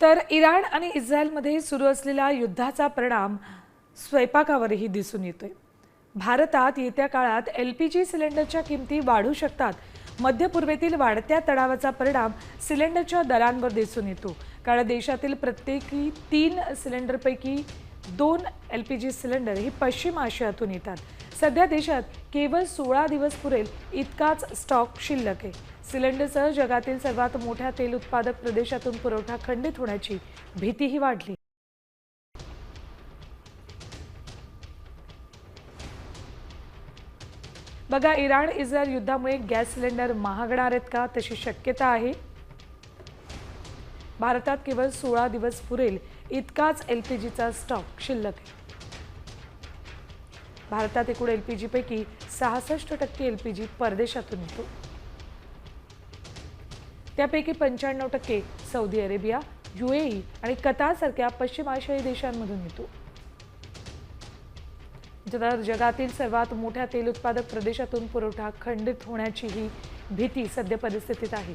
तर इराण आणि इस्रायलमध्ये सुरू असलेला युद्धाचा परिणाम स्वयंपाकावरही दिसून येतोय. भारतात येत्या काळात एल पी जी सिलेंडरच्या किमती वाढू शकतात. मध्य पूर्वेतील वाढत्या तणावाचा परिणाम सिलेंडरच्या दरांवर दिसून येतो. कारण देशातील प्रत्येकी तीन सिलेंडरपैकी दोन एल पी जी सिलेंडर ही पश्चिम आशियातून येतात. सध्या देशात केवळ सोळा दिवस पुरेल इतकाच स्टॉक शिल्लक आहे. सिलेंडरसह जगातील सर्वात मोठ्या तेल उत्पादक प्रदेशातून पुरवठा खंडित होण्याची भीतीही वाढली. बघा इराण इस्रायल युद्धामुळे गॅस सिलेंडर महागणार आहेत का तशी शक्यता आहे? भारतात केवळ सोळा दिवस पुरेल इतकाच एल पी जीचा स्टॉक शिल्लक आहे. भारतात एकूण एल पी जीपैकी सहासष्ट टक्के एल पी जी परदेशातून येतो. त्यापैकी पंच्याण्णव टक्के सौदी अरेबिया युएई आणि कतारसारख्या पश्चिम आशियाई देशांमधून येतो. जगातील सर्वात मोठ्या तेल उत्पादक प्रदेशातून पुरवठा खंडित होण्याची ही भीती सद्य परिस्थितीत आहे.